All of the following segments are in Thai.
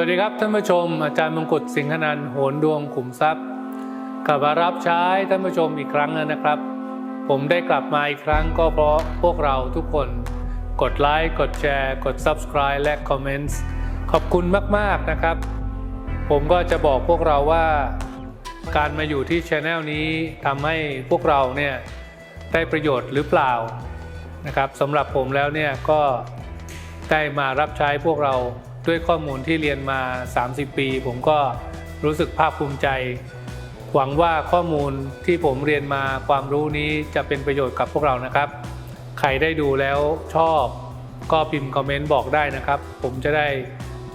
วัสดีครับท่านผู้ชม อาจารย์มงกุฎสิงหนันท์โหนดวงขุมทรัพย์กลับมารับใช้ท่านผู้ชมอีกครั้งแล้วนะครับ ผมได้กลับมาอีกครั้งก็เพราะพวกเราทุกคนกดไลค์กดแชร์กด Subscribe และคอมเมนต์ขอบคุณมากๆนะครับ ผมก็จะบอกพวกเราว่า การมาอยู่ที่ช anel นี้ทำให้พวกเราเนี่ยได้ประโยชน์หรือเปล่านะครับสำหรับผมแล้วเนี่ยก็ได้มารับใช้พวกเรา ด้วยข้อมูลที่เรียนมา 30 ปี ผมก็รู้สึกภาคภูมิใจ หวังว่าข้อมูลที่ผมเรียนมาความรู้นี้จะเป็นประโยชน์กับพวกเรานะครับ ใครได้ดูแล้วชอบก็พิมพ์คอมเมนต์บอกได้นะครับ ผมจะได้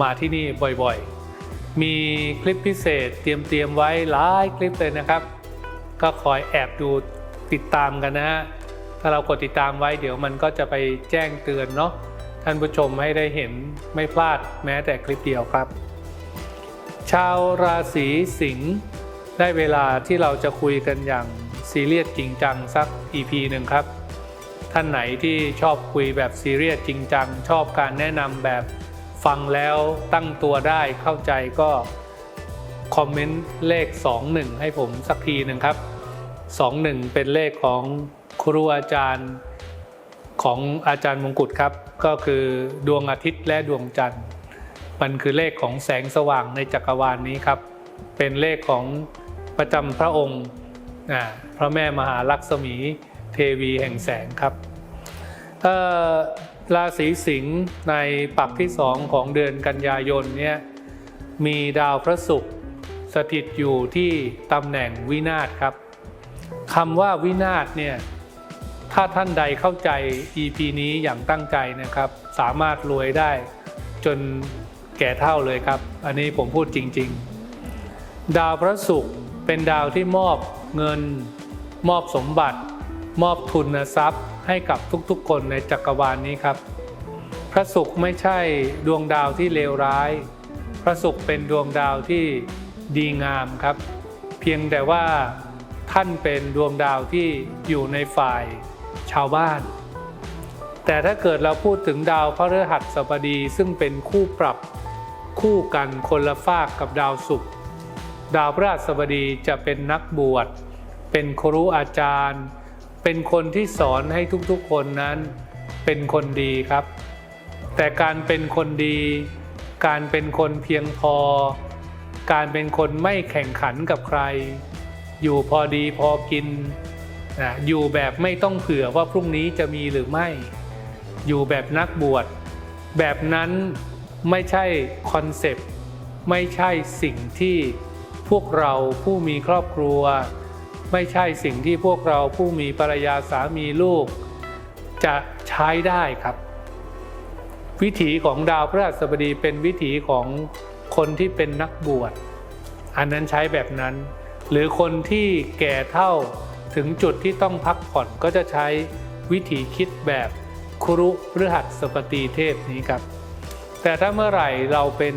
มาที่นี่บ่อยๆ มีคลิปพิเศษเตรียมเตรียมๆไว้หลายคลิปเลยนะครับ ก็คอยแอบดูติดตามกันนะฮะ ถ้าเรากดติดตามไว้เดี๋ยวมันก็จะไปแจ้งเตือนเนาะ ท่านผู้ชมให้ได้เห็นไม่พลาดแม้แต่คลิปเดียวครับ ชาวราศีสิงห์ได้เวลาที่เราจะคุยกันอย่างซีเรียสจริงจังสัก EP หนึ่งครับ ท่านไหนที่ชอบคุยแบบซีเรียสจริงจัง ชอบการแนะนำแบบฟังแล้วตั้งตัวได้เข้าใจก็คอมเมนต์เลข 21 ให้ผมสักทีหนึ่งครับ 21 เป็นเลขของครูอาจารย์ ของอาจารย์มงกุฎครับ ก็คือดวงอาทิตย์และดวงจันทร์ มันคือเลขของแสงสว่างในจักรวาลนี้ครับ เป็นเลขของประจำพระองค์พระแม่มหาลักษมีเทวีแห่งแสงครับราศีสิงห์ในปักที่สองของเดือนกันยายนเนี่ยมีดาวพระศุกร์สถิตอยู่ที่ตำแหน่งวินาศครับคำว่าวินาศเนี่ย ถ้าท่านใดเข้าใจ EP นี้อย่างตั้งใจนะครับ สามารถรวยได้จนแก่เท่าเลยครับ อันนี้ผมพูดจริง ๆ ดาวพระศุกร์เป็นดาวที่มอบเงิน มอบสมบัติ มอบทุนทรัพย์ ให้กับทุกๆ คนในจักรวาลนี้ครับ พระศุกร์ไม่ใช่ดวงดาวที่เลวร้าย พระศุกร์เป็นดวงดาวที่ดีงามครับ เพียงแต่ว่าท่านเป็นดวงดาวที่อยู่ในฝ่าย ชาวบ้าน แต่ถ้าเกิดเราพูดถึงดาวพฤหัสบดีซึ่งเป็นคู่ปรับคู่กันคนละฝากกับดาวศุกร์ดาวพฤหัสบดีจะเป็นนักบวช เป็นครูอาจารย์ เป็นคนที่สอนให้ทุกๆคนนั้นเป็นคนดีครับ แต่การเป็นคนดี การเป็นคนเพียงพอ การเป็นคนไม่แข่งขันกับใคร อยู่พอดีพอกิน นะอยู่แบบไม่ต้องเผื่อว่าพรุ่งนี้จะมีหรือไม่ อยู่แบบนักบวช แบบนั้นไม่ใช่คอนเซปต์ไม่ใช่สิ่งที่พวกเราผู้มีครอบครัว ไม่ใช่สิ่งที่พวกเราผู้มีภรรยาสามีลูก จะใช้ได้ครับ วิถีของดาวพฤหัสบดีเป็นวิถีของคนที่เป็นนักบวช อันนั้นใช้แบบนั้น หรือคนที่แก่เท่า ถึงจุดที่ต้องพักผ่อนก็จะใช้วิธีคิดแบบครุพฤหัสบดีเทพนี้ครับ แต่ถ้าเมื่อไหร่เราเป็น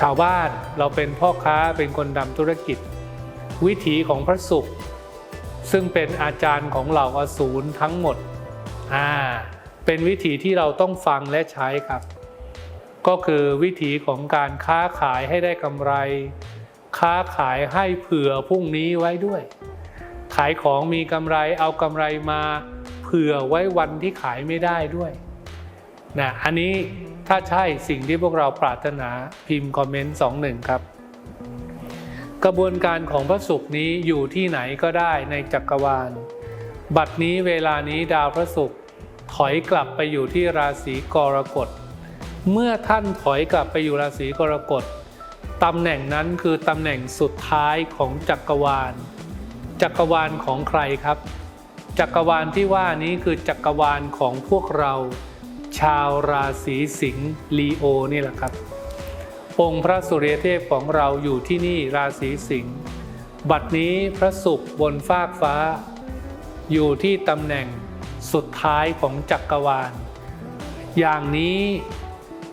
ชาวบ้านเราเป็นพ่อค้าเป็นคนดำธุรกิจ วิถีของพระศุกร์ซึ่งเป็นอาจารย์ของเหล่าอสูรทั้งหมดอ่าเป็นวิถีที่เราต้องฟังและใช้ครับ ก็คือวิถีของการค้าขายให้ได้กำไร ค้าขายให้เผื่อพรุ่งนี้ไว้ด้วย ขายของมีกำไรเอากำไรมาเผื่อไว้วันที่ขายไม่ได้ด้วยนะอันนี้ถ้าใช่สิ่งที่พวกเราปรารถนาพิมพ์คอมเมนต์สองหนึ่งครับ กระบวนการของพระศุกร์นี้อยู่ที่ไหนก็ได้ในจักรวาล บัดนี้เวลานี้ดาวพระศุกร์ถอยกลับไปอยู่ที่ราศีกรกฎ เมื่อท่านถอยกลับไปอยู่ราศีกรกฎตำแหน่งนั้นคือตำแหน่งสุดท้ายของจักรวาล จักรวาลของใครครับ จักรวาลที่ว่านี้คือจักรวาลของพวกเรา ชาวราศีสิงห์ลีโอนี่แหละครับ องค์พระสุริยเทพของเราอยู่ที่นี่ราศีสิงห์บัดนี้พระศุกร์บนฟากฟ้า อยู่ที่ตำแหน่งสุดท้ายของจักรวาล อย่างนี้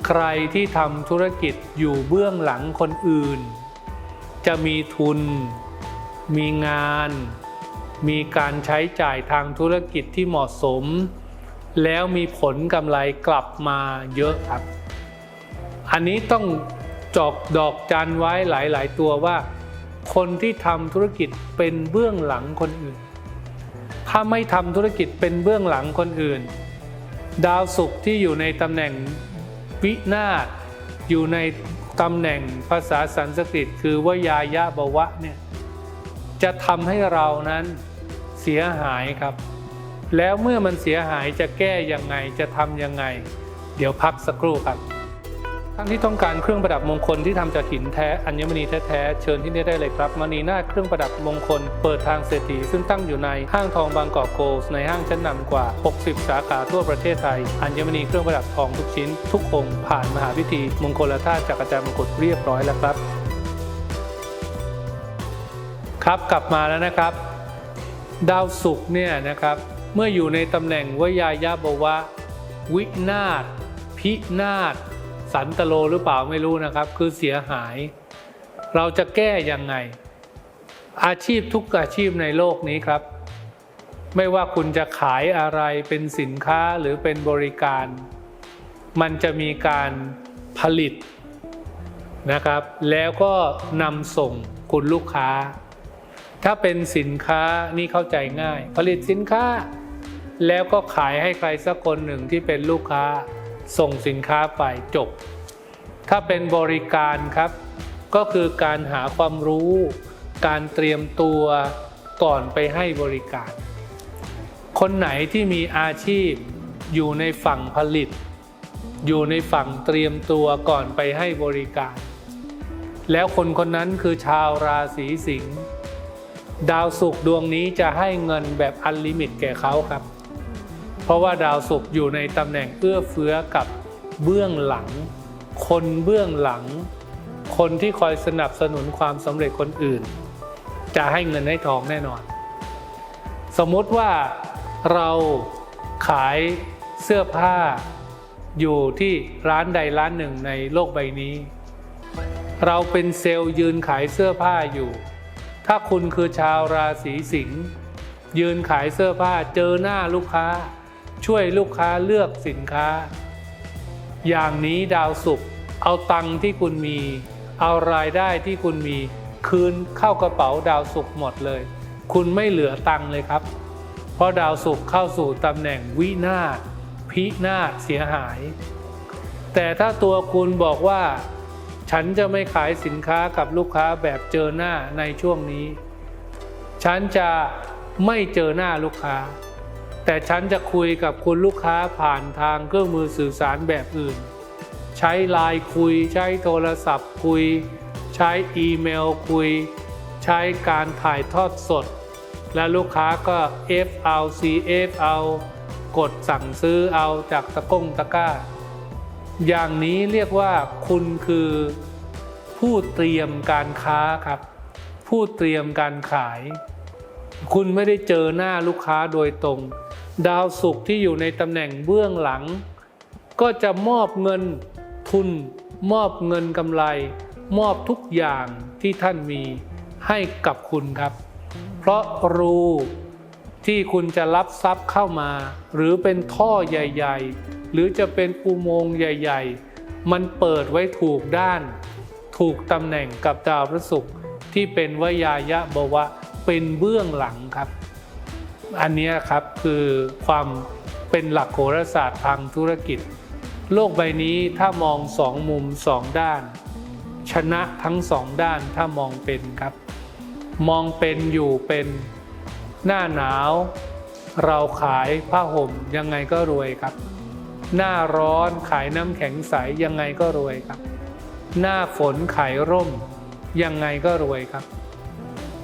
ใครที่ทำธุรกิจอยู่เบื้องหลังคนอื่น จะมีทุน มีงาน มีการใช้จ่ายทางธุรกิจที่เหมาะสม แล้วมีผลกำไรกลับมาเยอะครับ อันนี้ต้องจอกดอกจันไว้หลาย ๆ ตัวว่า คนที่ทำธุรกิจเป็นเบื้องหลังคนอื่น ถ้าไม่ทำธุรกิจเป็นเบื้องหลังคนอื่น ดาวศุกร์ที่อยู่ในตำแหน่งวินาศอยู่ในตำแหน่งภาษาสันสกฤตคือวายายะบวะเนี่ย จะทำให้เรานั้นเสียหายครับ แล้วเมื่อมันเสียหายจะแก้ยังไงจะทำยังไง เดี๋ยวพักสักครู่ครับท่านที่ต้องการเครื่องประดับมงคลที่ทำจากหินแท้อัญมณีแท้ๆเชิญที่นี่ได้เลยครับมณีนาเครื่องประดับมงคล เปิดทางเศรษฐีซึ่งตั้งอยู่ในห้างทองบางกอกโกลส์ในห้างชั้นนำกว่า 60 สาขาทั่วประเทศไทย อัญมณีเครื่องประดับทองทุกชิ้น ทุกองค์ผ่านมหาพิธีมงคลธาตุจากอาจารย์มงกุฎเรียบร้อยแล้วครับ ครับกลับมาแล้วนะครับ ดาวศุกร์เนี่ยนะครับ เมื่ออยู่ในตำแหน่งวยายาบวะ วินาศพินาศสันตโลหรือเปล่าไม่รู้นะครับ คือเสียหาย เราจะแก้ยังไง อาชีพทุกอาชีพในโลกนี้ครับ ไม่ว่าคุณจะขายอะไรเป็นสินค้าหรือเป็นบริการ มันจะมีการผลิตนะครับ แล้วก็นำส่งคุณลูกค้า ถ้าเป็นสินค้านี่เข้าใจง่าย ผลิตสินค้า แล้วก็ขายให้ใครสักคนหนึ่งที่เป็นลูกค้าส่งสินค้าไปจบ ถ้าเป็นบริการครับ ก็คือการหาความรู้ การเตรียมตัวก่อนไปให้บริการ คนไหนที่มีอาชีพอยู่ในฝั่งผลิต อยู่ในฝั่งเตรียมตัวก่อนไปให้บริการ แล้วคนคนนั้นคือชาวราศีสิงห์ ดาวศุกร์ดวงนี้จะให้เงินแบบอันลิมิตแก่เขาครับ เพราะว่าดาวศุกร์อยู่ในตำแหน่งเอื้อเฟื้อกับเบื้องหลัง คนเบื้องหลัง คนที่คอยสนับสนุนความสำเร็จคนอื่น จะให้เงินให้ทองแน่นอน สมมติว่าเราขายเสื้อผ้า อยู่ที่ร้านใดร้านหนึ่งในโลกใบนี้ เราเป็นเซลล์ยืนขายเสื้อผ้าอยู่ ถ้าคุณคือชาวราศีสิงห์ยืนขายเสื้อผ้าเจอหน้าลูกค้า ช่วยลูกค้าเลือกสินค้า อย่างนี้ดาวศุกร์เอาตังค์ที่คุณมี เอารายได้ที่คุณมี คืนเข้ากระเป๋าดาวศุกร์หมดเลย คุณไม่เหลือตังค์เลยครับ เพราะดาวศุกร์เข้าสู่ตำแหน่งวินาศพินาศเสียหาย แต่ถ้าตัวคุณบอกว่า ฉันจะไม่ขายสินค้ากับลูกค้าแบบเจอหน้าในช่วงนี้ ฉันจะไม่เจอหน้าลูกค้า แต่ฉันจะคุยกับคุณลูกค้าผ่านทางเครื่องมือสื่อสารแบบอื่น ใช้ไลน์คุย ใช้โทรศัพท์คุย ใช้อีเมลคุย ใช้การถ่ายทอดสด และลูกค้าก็ F เอา CF เอากดสั่งซื้อเอาจากตะก้งตะกร้า อย่างนี้เรียกว่าคุณคือผู้เตรียมการค้าครับ ผู้เตรียมการขาย คุณไม่ได้เจอหน้าลูกค้าโดยตรง ดาวศุกร์ที่อยู่ในตำแหน่งเบื้องหลัง ก็จะมอบเงินทุน มอบเงินกำไร มอบทุกอย่างที่ท่านมีให้กับคุณครับ เพราะรูที่คุณจะรับทรัพย์เข้ามา หรือเป็นท่อใหญ่ ๆ หรือจะเป็นอุโมงค์ใหญ่ ๆ มันเปิดไว้ถูกด้าน ถูกตำแหน่งกับดาวพฤหัสที่เป็นวยายะบวะเป็นเบื้องหลังครับ อันนี้ครับคือความเป็นหลักโหราศาสตร์ทางธุรกิจ โลกใบนี้ถ้ามองสองมุมสองด้าน ชนะทั้งสองด้านถ้ามองเป็นครับ มองเป็นอยู่เป็นหน้าหนาว เราขายผ้าห่มยังไงก็รวยครับ หน้าร้อนขายน้ำแข็งใสยังไงก็รวยครับ หน้าฝนขายร่ม ยังไงก็รวยครับ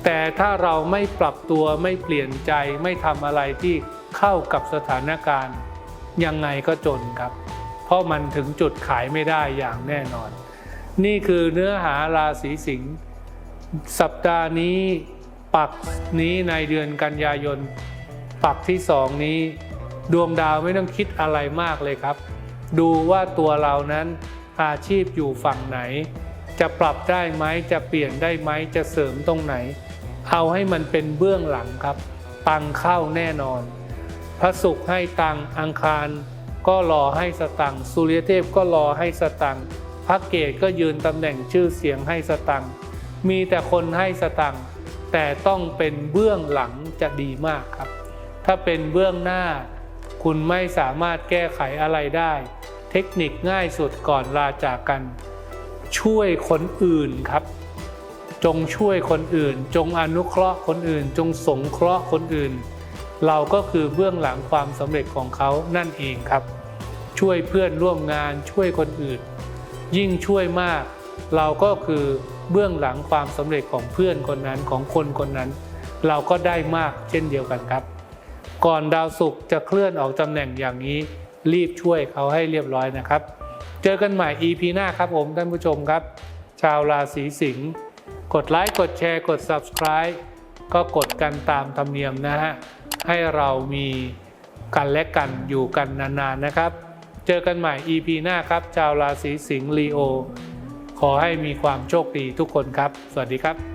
แต่ถ้าเราไม่ปรับตัวไม่เปลี่ยนใจไม่ทำอะไรที่เข้ากับสถานการณ์ ยังไงก็จนครับ เพราะมันถึงจุดขายไม่ได้อย่างแน่นอน นี่คือเนื้อหาราศีสิงห์สัปดาห์นี้ปักนี้ในเดือนกันยายน ปักที่สองนี้ ดวงดาวไม่ต้องคิดอะไรมากเลยครับ ดูว่าตัวเรานั้นอาชีพอยู่ฝั่งไหน จะปรับได้ไหมจะเปลี่ยนได้ไหมจะเสริมตรงไหน เอาให้มันเป็นเบื้องหลังครับ ตังเข้าแน่นอน พระศุกร์ให้ตังอังคาร ก็รอให้สตังสุริยเทพก็รอให้สตังพระเกตก็ยืนตำแหน่งชื่อเสียงให้สตังมีแต่คนให้สตังแต่ต้องเป็นเบื้องหลังจะดีมากครับ ถ้าเป็นเบื้องหน้า คุณไม่สามารถแก้ไขอะไรได้ เทคนิคง่ายสุดก่อนลาจากกัน ช่วยคนอื่นครับ จงช่วยคนอื่น จงอนุเคราะห์คนอื่น จงสงเคราะห์คนอื่น เราก็คือเบื้องหลังความสำเร็จของเขานั่นเองครับ ช่วยเพื่อนร่วมงานช่วยคนอื่น ยิ่งช่วยมาก เราก็คือเบื้องหลังความสำเร็จของเพื่อนคนนั้นของคนคนนั้น เราก็ได้มากเช่นเดียวกันครับ ก่อนดาวศุกร์จะเคลื่อนออกตำแหน่งอย่างนี้ รีบช่วยเขาให้เรียบร้อยนะครับ เจอกันใหม่ EP หน้าครับผมท่านผู้ชมครับ ชาวราศีสิงห์กดไลค์กดแชร์กด Subscribe ก็กดกันตามธรรมเนียมนะฮะให้เรามีกันและกันอยู่กันนานๆนะครับ เจอกันใหม่ EP หน้าครับ ชาวราศีสิงห์ลีโอ ขอให้มีความโชคดีทุกคนครับ สวัสดีครับ